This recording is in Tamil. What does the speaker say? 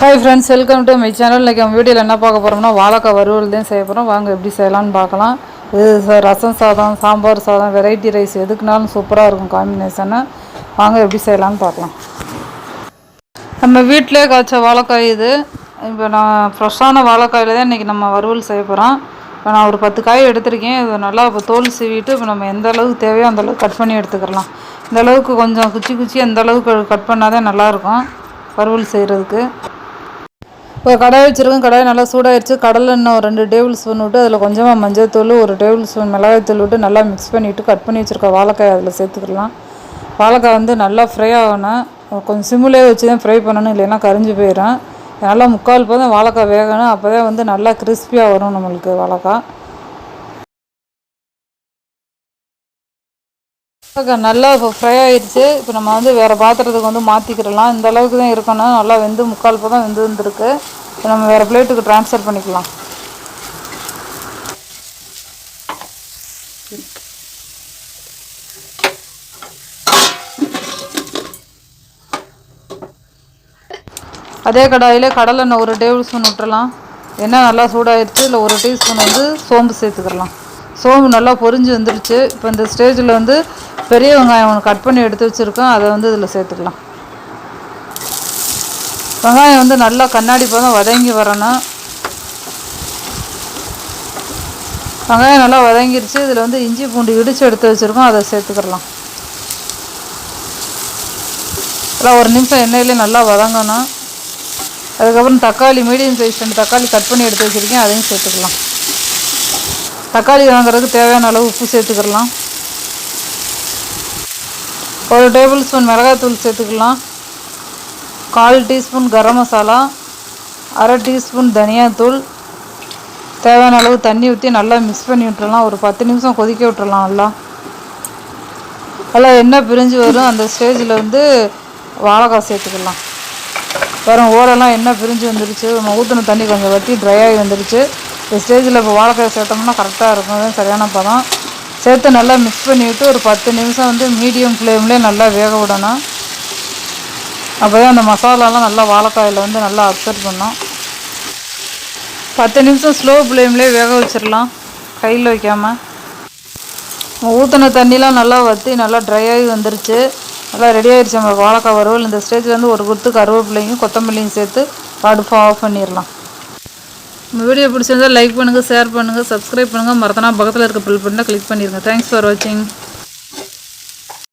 Hi friends welcome to my channel இன்றைக்கி நம்ம வீடியோவில் என்ன பார்க்க போகிறோம்னா வாழைக்காய் வறுவல் தான் செய்ய போகிறோம் வாங்க எப்படி செய்யலாம்னு பார்க்கலாம். இது ரசம் சாதம் சாம்பார் சாதம் வெரைட்டி ரைஸ் எதுக்குனாலும் சூப்பராக இருக்கும் காம்பினேஷனை வாங்க எப்படி செய்யலாம்னு பார்க்கலாம். நம்ம வீட்டிலே காய்ச்ச வாழைக்காய் இது. இப்போ நான் ஃப்ரெஷ்ஷான வாழைக்காயில் தான் இன்றைக்கி நம்ம வறுவல் செய்ய போகிறோம் இப்போ நான் ஒரு பத்து காய் எடுத்திருக்கேன். இது நல்லா இப்போ தோல் சீவிட்டு இப்போ நம்ம எந்த அளவுக்கு தேவையோ அந்த அளவுக்கு கட் பண்ணி எடுத்துக்கலாம். இந்த அளவுக்கு கொஞ்சம் குச்சி குச்சி எந்தளவுக்கு கட் பண்ணால் தான் நல்லாயிருக்கும் வறுவல் செய்கிறதுக்கு இப்போ கடாய் வச்சுருக்கேன் கடாய் நல்லா சூடாகிடுச்சு கடலை இன்னும் ஒரு ரெண்டு டேபிள் ஸ்பூன் விட்டு அதில் கொஞ்சமாக மஞ்சள் தூள் ஒரு டேபிள் ஸ்பூன் மிளகாய்த்தூள் விட்டு நல்லா மிக்ஸ் பண்ணிவிட்டு கட் பண்ணி வச்சுருக்க வாழைக்காய் அதில் சேர்த்துக்கலாம். வாழைக்காய் வந்து நல்லா ஃப்ரை ஆகணும். கொஞ்சம் சிம்மிலே வச்சு தான் ஃப்ரை பண்ணணும் இல்லைன்னா கரிஞ்சு போயிடும். நல்லா முக்கால் போதும் வாழைக்காய் வேகணும். அப்போ தான் வந்து நல்லா கிறிஸ்பியாக வரும் நம்மளுக்கு வாழைக்காய். நல்லா இப்போ ஃப்ரை ஆயிடுச்சு. இப்போ நம்ம வந்து வேறு பாத்திரத்துக்கு வந்து மாற்றிக்கிடலாம் இந்த அளவுக்கு தான் இருக்கணும். நல்லா வெந்து முக்கால் பதம் வெந்து வந்துருக்கு இப்போ நம்ம வேறு பிளேட்டுக்கு ட்ரான்ஸ்ஃபர் பண்ணிக்கலாம். அதே கடாயில் கடலெண்ணெய் ஒரு டேபிள் ஸ்பூன் விட்டுறலாம் எண்ணெய் நல்லா சூடாயிருச்சு. இல்லை ஒரு டீஸ்பூன் வந்து சோம்பு சேர்த்துக்கிறலாம் சோம்பு நல்லா பொரிஞ்சு வந்துருச்சு. இப்போ இந்த ஸ்டேஜில் வந்து பெரிய வெங்காயம் ஒன்று கட் பண்ணி எடுத்து வச்சுருக்கோம். அதை வந்து இதில் சேர்த்துக்கலாம். வெங்காயம் வந்து நல்லா கண்ணாடி பதம் வதங்கி வரணும். வெங்காயம் நல்லா வதங்கிருச்சு. இதில் வந்து இஞ்சி பூண்டு இடித்து எடுத்து வச்சுருக்கோம். அதை சேர்த்துக்கலாம். எல்லாம் ஒரு நிமிஷம் எண்ணெயிலே நல்லா வதங்கணும். அதுக்கப்புறம் தக்காளி மீடியம் சைஸ் ரெண்டு தக்காளி கட் பண்ணி எடுத்து வச்சுருக்கேன். அதையும் சேர்த்துக்கலாம். தக்காளி வாங்குறதுக்கு தேவையான அளவு உப்பு சேர்த்துக்கலாம் ஒரு டேபிள் ஸ்பூன் மிளகாய்த்தூள் சேர்த்துக்கலாம். கால் டீஸ்பூன் கரம் மசாலா அரை டீஸ்பூன் தனியாத்தூள். தேவையான அளவு தண்ணி ஊற்றி நல்லா மிக்ஸ் பண்ணி விட்டுறலாம். ஒரு பத்து நிமிஷம் கொதிக்க விட்டுறலாம் நல்லா. நல்லா எண்ணெய் பிரிஞ்சு வரும். அந்த ஸ்டேஜில் வந்து வாழைக்காய் சேர்த்துக்கலாம். வரும் ஓரெல்லாம் எண்ணெய் பிரிஞ்சு வந்துருச்சு. நம்ம ஊற்றின தண்ணி கொஞ்சம் வட்டி ட்ரை ஆகி வந்துருச்சு. இந்த ஸ்டேஜில் இப்போ வாழைக்காய் சேர்த்தோம்னா கரெக்டாக இருக்கும். அதான் சரியான பதம். சேர்த்து நல்லா மிக்ஸ் பண்ணிவிட்டு ஒரு பத்து நிமிஷம் வந்து மீடியம் ஃப்ளேம்லேயே நல்லா வேக விடணும். அப்போ தான் அந்த மசாலாலாம் நல்லா வாழைக்காயில் வந்து நல்லா அப்சர்வ் பண்ணும். பத்து நிமிஷம் ஸ்லோ ஃப்ளேம்லேயே வேக வச்சிடலாம். கையில் வைக்காமல் ஊற்றின தண்ணிலாம் நல்லா வற்றி நல்லா ட்ரை ஆகி வந்துருச்சு. நல்லா ரெடி ஆகிடுச்சு நம்ம வாழைக்காய் வறுவல். இந்த ஸ்டேஜில் வந்து ஒரு குத்து கருவேப்பிலையும் கொத்தமல்லியும் சேர்த்து அடுப்பு ஆஃப் பண்ணிடலாம். இந்த வீடியோ பிடிச்சிருந்தால் லைக் பண்ணுங்கள் ஷேர் பண்ணுங்கள் சப்ஸ்கிரைப் பண்ணுங்கள் மறந்தனா பக்கத்தில் இருக்க பில் பண்ணால் கிளிக் பண்ணிடுங்க தேங்க்ஸ் ஃபார் வாட்சிங்